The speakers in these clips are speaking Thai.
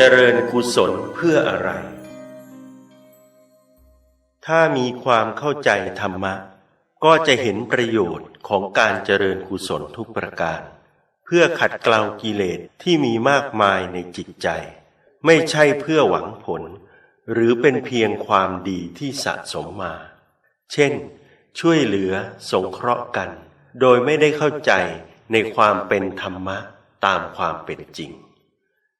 เจริญกุศลเพื่ออะไร ถ้ามีความเข้าใจธรรมะ ก็จะเห็นประโยชน์ของการเจริญกุศลทุกประการ เพื่อขัดเกลากิเลสที่มีมากมายในจิตใจ ไม่ใช่เพื่อหวังผล หรือเป็นเพียงความดีที่สะสมมา เช่น ช่วยเหลือสงเคราะห์กัน โดยไม่ได้เข้าใจในความเป็นธรรมะตามความเป็นจริง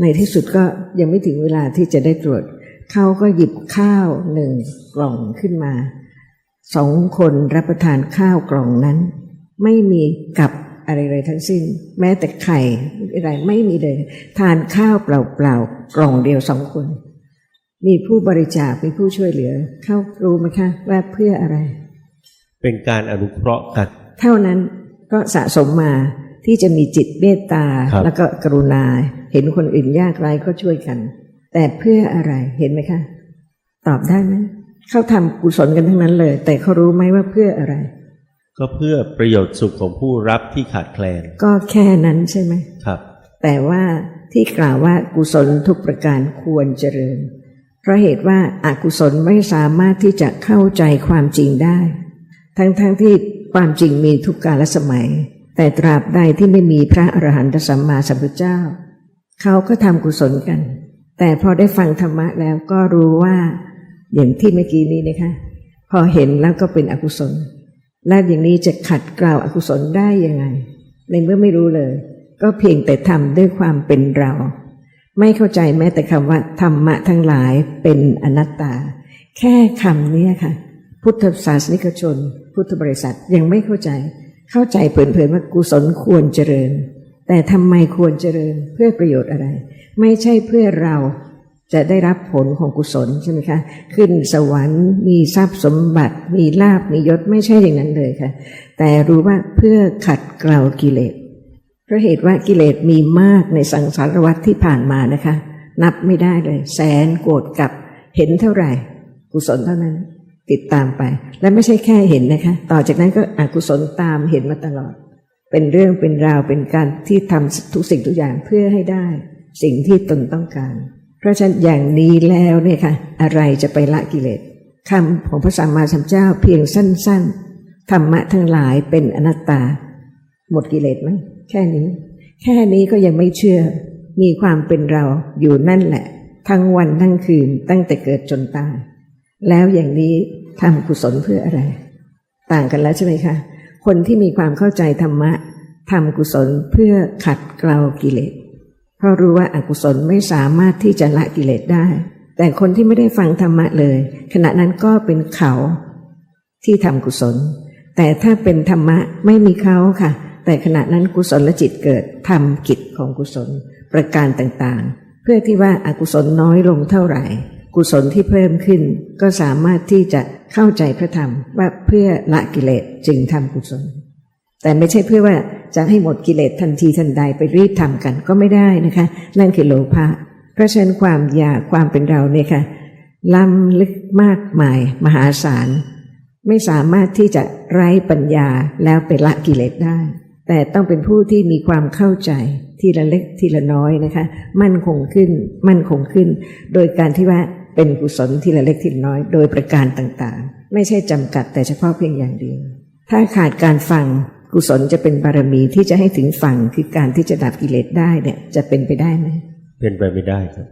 ในที่สุดก็ยังไม่ถึงเวลาที่จะได้ตรวจ เขาก็หยิบข้าวหนึ่งกล่องขึ้นมา สองคนรับประทานข้าวกล่องนั้น ไม่มีกับอะไรเลยทั้งสิ้น แม้แต่ไข่อะไรไม่มีเลย ทานข้าวเปล่าๆกล่องเดียวสองคน มีผู้บริจาคมีผู้ช่วยเหลือ เข้ารู้ไหมคะว่าเพื่ออะไร เป็นการอนุเคราะห์กันเท่านั้นก็สะสมมาที่จะมีจิตเมตตาครับแล้วก็กรุณา เห็นคนอื่นยากไร้ก็ช่วยกัน แต่เพื่ออะไรเห็นไหมคะ ตอบได้ไหมเขาทำกุศลกันทั้งนั้นเลย แต่เขารู้ไหมว่าเพื่ออะไร ก็เพื่อประโยชน์สุขของผู้รับที่ขาดแคลน ก็แค่นั้นใช่ไหมครับ แต่ว่าที่กล่าวว่ากุศลทุกประการควรเจริญ เพราะเหตุว่าอากุศลไม่สามารถที่จะเข้าใจความจริงได้ ทั้งๆทที่ความจริงมีทุกกาลสมัย แต่ตราบใดที่ไม่มีพระอรหันตสัมมาสัมพุทธเจ้า เขาก็ทำกุศลกัน แต่พอได้ฟังธรรมะแล้วก็รู้ว่าอย่างที่เมื่อกี้นี้นะคะ พอเห็นแล้วก็เป็นอกุศล และอย่างนี้จะขัดกล่าวอากุศลได้ยังไง ในเมื่อไม่รู้เลย ก็เพียงแต่ทำด้วยความเป็นเรา ไม่เข้าใจแม้แต่คำว่าธรรมะทั้งหลายเป็นอนัตตา แค่คำนี้ค่ะ พุทธศาสนิกชน พุทธบริษัทยังไม่เข้าใจ เข้าใจเผินๆว่ากุศลควรเจริญ แต่ทำไมควรเจริญเพื่อประโยชน์อะไร ไม่ใช่เพื่อเราจะได้รับผลของกุศลใช่ไหมคะ ขึ้นสวรรค์มีทรัพย์สมบัติ มีลาบมียศไม่ใช่อย่างนั้นเลยค่ะ แต่รู้ว่าเพื่อขัดเกลากิเลสเพราะเหตุว่ากิเลสมีมากในสังสารวัฏที่ผ่านมานะคะ นับไม่ได้เลย แสนโกรธกับเห็นเท่าไหร่ กุศลเท่านั้นติดตามไป และไม่ใช่แค่เห็นนะคะ ต่อจากนั้นก็อกุศลตามเห็นมาตลอด เป็นเรื่องเป็นราวเป็นการที่ทำทุกสิ่งทุกอย่างเพื่อให้ได้ สิ่งที่ตนต้องการ เพราะฉะนั้นอย่างนี้แล้วเนี่ยค่ะ อะไรจะไปละกิเลสคำของพระสัมมาสัมพุทธเจ้าเพียงสั้น ๆ ธรรมะทั้งหลายเป็นอนัตตา หมดกิเลสไหมแค่นี้ แค่นี้ก็ยังไม่เชื่อ มีความเป็นเราอยู่นั่นแหละ ทั้งวันทั้งคืนตั้งแต่เกิดจนตาย แล้วอย่างนี้ทำกุศลเพื่ออะไร ต่างกันแล้วใช่ไหมคะ คนที่มีความเข้าใจธรรมะทำกุศลเพื่อขัดเกลากิเลสเพราะรู้ว่าอากุศลไม่สามารถที่จะละกิเลสได้ แต่คนที่ไม่ได้ฟังธรรมะเลย ขณะนั้นก็เป็นเขาที่ทำกุศล แต่ถ้าเป็นธรรมะไม่มีเขาค่ะ แต่ขณะนั้นกุศลจิตเกิดทำกิจของกุศลประการต่างๆ เพื่อที่ว่าอากุศลน้อยลงเท่าไหร่ กุศลที่เพิ่มขึ้นก็สามารถที่จะ เข้าใจพระธรรมว่าเพื่อละกิเลสจึงทำกุศล แต่ไม่ใช่เพื่อว่าจะให้หมดกิเลสทันทีทันใดไปรีบทำกันก็ไม่ได้นะคะ นั่นคือโลภะเพราะฉะนั้นความอยากความเป็นเราเนี่ยค่ะล้ำลึกมากมาย มหาศาล ไม่สามารถที่จะไร้ปัญญาแล้วไปละกิเลสได้ แต่ต้องเป็นผู้ที่มีความเข้าใจทีละเล็กทีละน้อยนะคะ มั่นคงขึ้น มั่นคงขึ้น โดยการที่ว่า เป็นกุศลทีละเล็กทีละน้อย โดยประการต่างๆ ไม่ใช่จำกัดแต่เฉพาะเพียงอย่างเดียว ถ้าขาดการฟังกุศลจะเป็นบารมีที่จะให้ถึงฝั่งคือการที่จะดับกิเลสได้เนี่ยจะเป็นไปได้ไหมเป็นไปไม่ได้ครับ